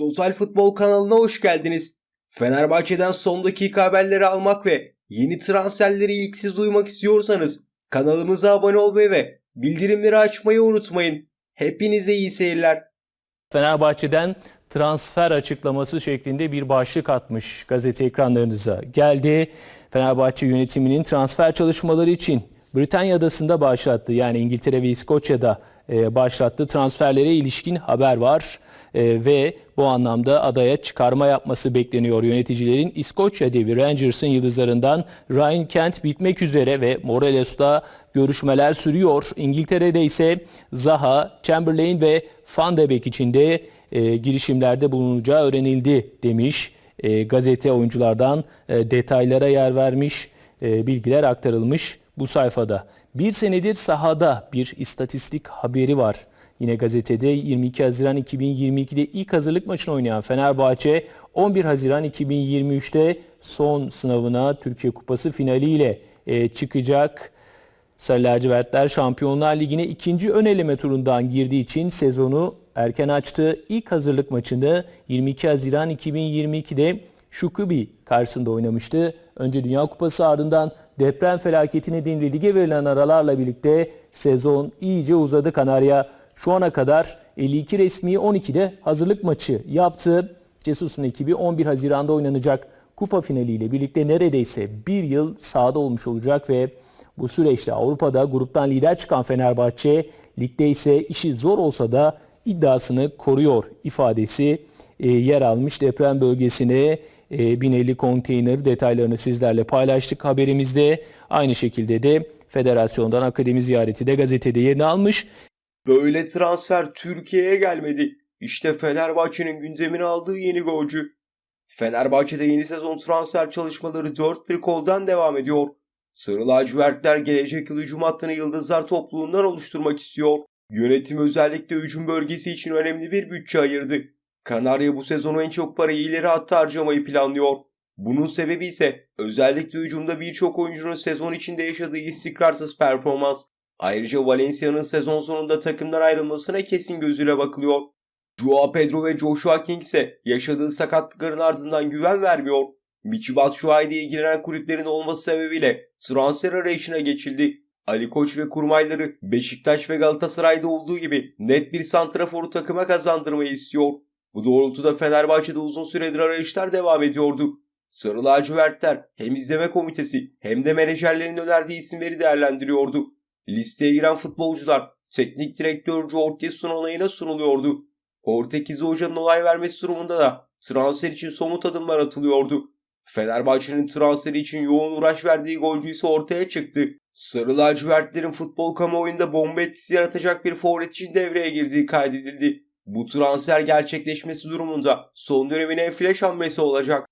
Total Futbol kanalına hoş geldiniz. Fenerbahçe'den son dakika haberleri almak ve yeni transferleri ilk siz duymak istiyorsanız kanalımıza abone olmayı ve bildirimleri açmayı unutmayın. Hepinize iyi seyirler. Fenerbahçe'den transfer açıklaması şeklinde bir başlık atmış gazete ekranlarınıza. Geldi Fenerbahçe yönetiminin transfer çalışmaları için Britanya adasında başlattı. Yani İngiltere ve İskoçya'da e, başlattı. Transferlere ilişkin haber var E, ve bu anlamda adaya çıkarma yapması bekleniyor. Yöneticilerin İskoçya devi Rangers'ın yıldızlarından Ryan Kent bitmek üzere ve Morelos'la görüşmeler sürüyor. İngiltere'de ise Zaha, Chamberlain ve Van de Beek için de e, girişimlerde bulunacağı öğrenildi demiş. E, gazete oyunculardan e, detaylara yer vermiş, e, bilgiler aktarılmış bu sayfada. Bir senedir sahada bir istatistik haberi var. Yine gazetede 22 Haziran 2022'de ilk hazırlık maçını oynayan Fenerbahçe 11 Haziran 2023'te son sınavına Türkiye Kupası finaliyle e, çıkacak. Sarı lacivertler Şampiyonlar Ligi'ne ikinci ön eleme turundan girdiği için sezonu erken açtı. İlk hazırlık maçını 22 Haziran 2022'de Şukubi karşısında oynamıştı. Önce Dünya Kupası ardından deprem felaketi nedeniyle lige verilen aralarla birlikte sezon iyice uzadı. Kanarya şu ana kadar 52 resmi 12'de hazırlık maçı yaptı. Cesus'un ekibi 11 Haziran'da oynanacak kupa finaliyle birlikte neredeyse bir yıl sahada olmuş olacak ve bu süreçte Avrupa'da gruptan lider çıkan Fenerbahçe, ligde ise işi zor olsa da iddiasını koruyor ifadesi e, yer almış. Deprem bölgesine e, bineli konteyner detaylarını sizlerle paylaştık haberimizde. Aynı şekilde de federasyondan akademi ziyareti de gazetede yerini almış. Böyle transfer Türkiye'ye gelmedi. İşte Fenerbahçe'nin gündemine aldığı yeni golcü. Fenerbahçe'de yeni sezon transfer çalışmaları dört bir koldan devam ediyor. Sarı lacivertler gelecek yıl hücum hattını yıldızlar topluluğundan oluşturmak istiyor. Yönetim özellikle hücum bölgesi için önemli bir bütçe ayırdı. Kanarya bu sezonu en çok parayı ileri hatta harcamayı planlıyor. Bunun sebebi ise özellikle hücumda birçok oyuncunun sezon içinde yaşadığı istikrarsız performans. Ayrıca Valencia'nın sezon sonunda takımdan ayrılmasına kesin gözüyle bakılıyor. Joao Pedro ve Joshua King ise yaşadığı sakatlıkların ardından güven vermiyor. Michy Batshuayi'de ilgilenen kulüplerin olması sebebiyle transfer arayışına geçildi. Ali Koç ve kurmayları Beşiktaş ve Galatasaray'da olduğu gibi net bir santraforu takıma kazandırmayı istiyor. Bu doğrultuda Fenerbahçe'de uzun süredir arayışlar devam ediyordu. Sarı lacivertler hem izleme komitesi hem de menajerlerin önerdiği isimleri değerlendiriyordu. Listeye giren futbolcular teknik direktör George Jesus onayına sunuluyordu. Portekizli hocanın onay vermesi durumunda da transfer için somut adımlar atılıyordu. Fenerbahçe'nin transferi için yoğun uğraş verdiği golcü ise ortaya çıktı. Sarı lacivertlerin futbol kamuoyunda bomba etkisi yaratacak bir forvet için devreye girdiği kaydedildi. Bu transfer gerçekleşmesi durumunda son dönemin en flash hamlesi olacak.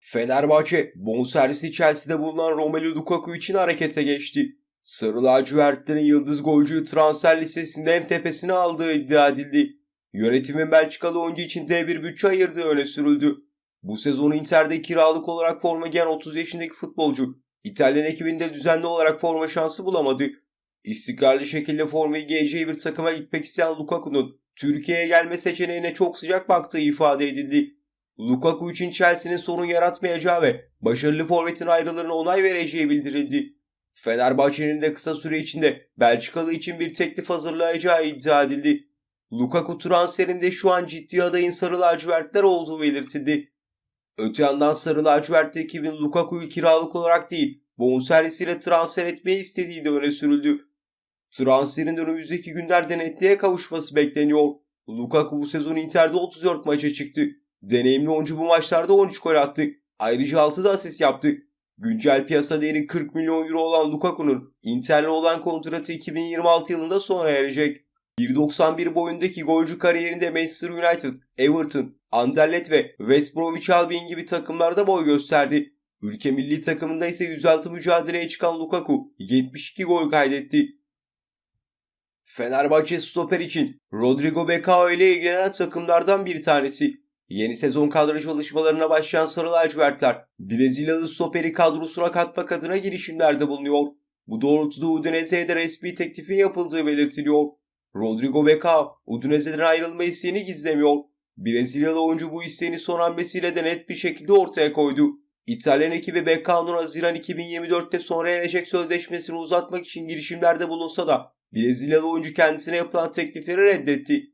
Fenerbahçe bonservisi Chelsea'de bulunan Romelu Lukaku için harekete geçti. Sarı lacivertlerin yıldız golcüyü transfer listesinde en tepesine aldığı iddia edildi. Yönetimin Belçikalı oyuncu için dev bir bütçe ayırdığı öne sürüldü. Bu sezon Inter'de kiralık olarak forma giyen 30 yaşındaki futbolcu İtalyan ekibinde düzenli olarak forma şansı bulamadı. İstikrarlı şekilde formayı giyeceği bir takıma gitmek isteyen Lukaku'nun Türkiye'ye gelme seçeneğine çok sıcak baktığı ifade edildi. Lukaku için Chelsea'nin sorun yaratmayacağı ve başarılı forvetin ayrılığına onay vereceği bildirildi. Fenerbahçe'nin de kısa süre içinde Belçikalı için bir teklif hazırlayacağı iddia edildi. Lukaku transferinde şu an ciddi adayın sarı lacivertler olduğu belirtildi. Öte yandan sarı lacivert ekibin Lukaku'yu kiralık olarak değil, bonservisiyle transfer etmeyi istediği de öne sürüldü. Transferin önümüzdeki günlerde netliğe kavuşması bekleniyor. Lukaku bu sezon Inter'de 34 maça çıktı. Deneyimli oyuncu bu maçlarda 13 gol attı. Ayrıca 6 da asist yaptı. Güncel piyasa değeri 40 milyon euro olan Lukaku'nun Inter'le olan kontratı 2026 yılında sona erecek. 1.91 boyundaki golcü kariyerinde Manchester United, Everton, Anderlecht ve West Bromwich Albion gibi takımlarda boy gösterdi. Ülke milli takımında ise 106 mücadeleye çıkan Lukaku 72 gol kaydetti. Fenerbahçe stoper için Rodrigo Becao ile ilgilenen takımlardan bir tanesi. Yeni sezon kadro çalışmalarına başlayan Sarı lacivertler Brezilyalı stoperi kadrosuna katmak adına girişimlerde bulunuyor. Bu doğrultuda Udinese'ye de resmi teklifin yapıldığı belirtiliyor. Rodrigo Becao Udinese'den ayrılma isteğini gizlemiyor. Brezilyalı oyuncu bu isteğini son hamlesiyle de net bir şekilde ortaya koydu. İtalyan ekibi Beccao'nun Haziran 2024'te sona erecek sözleşmesini uzatmak için girişimlerde bulunsa da Brezilyalı oyuncu kendisine yapılan teklifleri reddetti.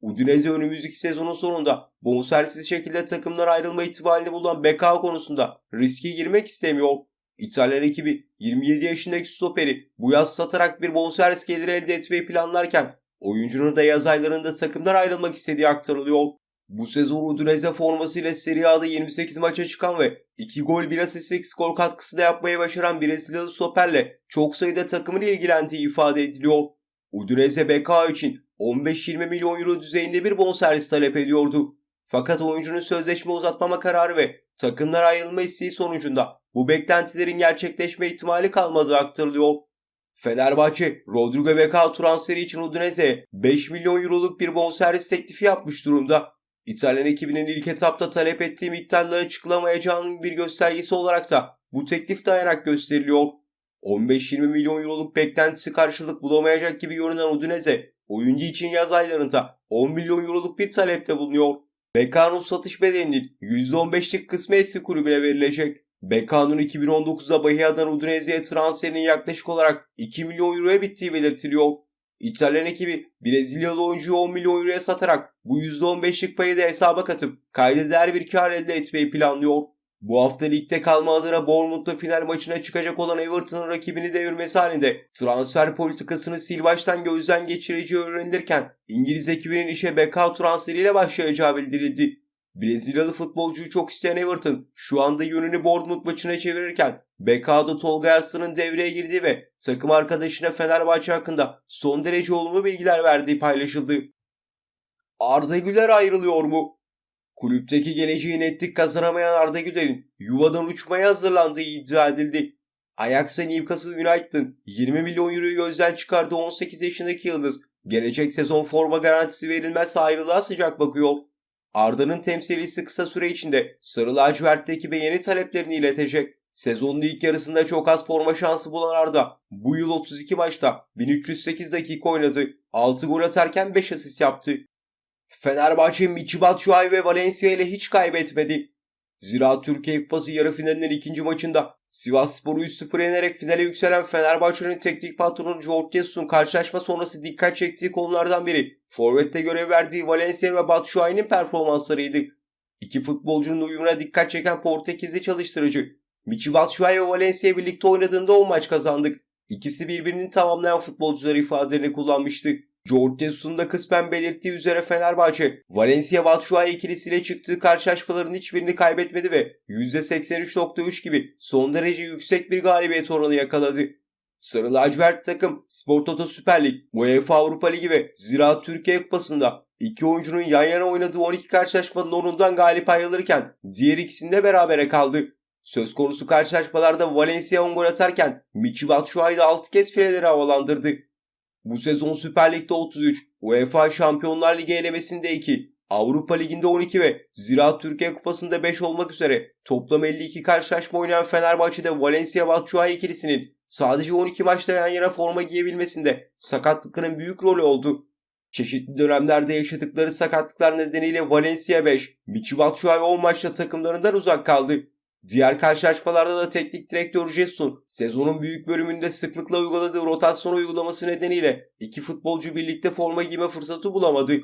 Udinese önümüzdeki sezonun sonunda bonservisiz şekilde takımdan ayrılma ihtimalini bulan Beccao konusunda riske girmek istemiyor. İtalyan ekibi 27 yaşındaki stoperi bu yaz satarak bir bonservis geliri elde etmeyi planlarken oyuncunun da yaz aylarında takımdan ayrılmak istediği aktarılıyor. Bu sezon Udinese formasıyla Serie A'da 28 maça çıkan ve 2 gol 1 asistlik skor katkısı da yapmayı başaran Brezilyalı stoperle çok sayıda takımın ilgilendiği ifade ediliyor. Udinese Beccao için 15-20 milyon euro düzeyinde bir bonservis talep ediyordu. Fakat oyuncunun sözleşme uzatmama kararı ve takımlar ayrılma isteği sonucunda bu beklentilerin gerçekleşme ihtimali kalmadığı aktarılıyor. Fenerbahçe, Rodrigo Beccao transferi için Udinese'ye 5 milyon euroluk bir bonservis teklifi yapmış durumda. İtalyan ekibinin ilk etapta talep ettiği miktarları açıklamayacağının bir göstergesi olarak da bu teklif dayanak gösteriliyor. 15-20 milyon euroluk beklentisi karşılık bulamayacak gibi görünen Udinese, oyuncu için yaz aylarında 10 milyon euroluk bir talepte bulunuyor. Beccao'nun satış bedelinin %15'lik kısmı eski kulübüne verilecek. Beccao'nun 2019'da Bahia'dan Udinese'ye transferinin yaklaşık olarak 2 milyon euroya bittiği belirtiliyor. İtalyan ekibi Brezilyalı oyuncuyu 10 milyon euroya satarak bu %15'lik payı da hesaba katıp kayda değer bir kar elde etmeyi planlıyor. Bu hafta ligde kalma adına Bournemouth'la final maçına çıkacak olan Everton'ın rakibini devirmesi halinde transfer politikasını sil baştan gözden geçireceği öğrenilirken İngiliz ekibinin işe Becao transferiyle başlayacağı bildirildi. Brezilyalı futbolcuyu çok isteyen Everton şu anda yönünü Bournemouth maçına çevirirken Becao'da Tolga Arslan'ın devreye girdiği ve takım arkadaşına Fenerbahçe hakkında son derece olumlu bilgiler verdiği paylaşıldı. Arda Güler ayrılıyor mu? Kulüpteki geleceği netlik kazanamayan Arda Güler'in yuvadan uçmaya hazırlandığı iddia edildi. Ajax ve Newcastle United'ın 20 milyon euroyu gözden çıkardığı 18 yaşındaki yıldız gelecek sezon forma garantisi verilmezse ayrılığa sıcak bakıyor. Arda'nın temsilcisi kısa süre içinde Sarı Lacivert'te ekibe yeni taleplerini iletecek. Sezonun ilk yarısında çok az forma şansı bulan Arda bu yıl 32 maçta 1308 dakika oynadı. 6 gol atarken 5 asist yaptı. Fenerbahçe Michy Batshuayi ve Valencia ile hiç kaybetmedi. Zira Türkiye Kupası yarı finalinin ikinci maçında Sivas Spor'u 3-0 yenerek finale yükselen Fenerbahçe'nin teknik patronu George Jesus'un karşılaşma sonrası dikkat çektiği konulardan biri Forvet'te görev verdiği Valencia ve Batshuayi'nin performanslarıydı. İki futbolcunun uyumuna dikkat çeken Portekizli çalıştırıcı Michy Batshuayi ve Valencia birlikte oynadığında 10 maç kazandık. İkisi birbirini tamamlayan futbolcular ifadelerini kullanmıştı. George da kısmen belirttiği üzere Fenerbahçe, Valencia Batshuayi ikilisiyle çıktığı karşılaşmaların hiçbirini kaybetmedi ve %83.3 gibi son derece yüksek bir galibiyet oranı yakaladı. Sarı lacivert takım Spor Toto Süper Lig, UEFA Avrupa Ligi ve Ziraat Türkiye Kupası'nda iki oyuncunun yan yana oynadığı 12 karşılaşmanın 10'undan galip ayrılırken diğer ikisinde berabere kaldı. Söz konusu karşılaşmalarda Valencia 10 gol atarken Michy Batshuayi de 6 kez fileleri havalandırdı. Bu sezon Süper Lig'de 33, UEFA Şampiyonlar Ligi elemesinde 2, Avrupa Ligi'nde 12 ve Ziraat Türkiye Kupası'nda 5 olmak üzere toplam 52 karşılaşma oynayan Fenerbahçe'de Valencia Batshuayi ikilisinin sadece 12 maçta yan yana forma giyebilmesinde sakatlıkların büyük rolü oldu. Çeşitli dönemlerde yaşadıkları sakatlıklar nedeniyle Valencia 5, Michy Batshuayi 10 maçta takımlarından uzak kaldı. Diğer karşılaşmalarda da teknik direktör Jesus'un sezonun büyük bölümünde sıklıkla uyguladığı rotasyon uygulaması nedeniyle iki futbolcu birlikte forma giyme fırsatı bulamadı.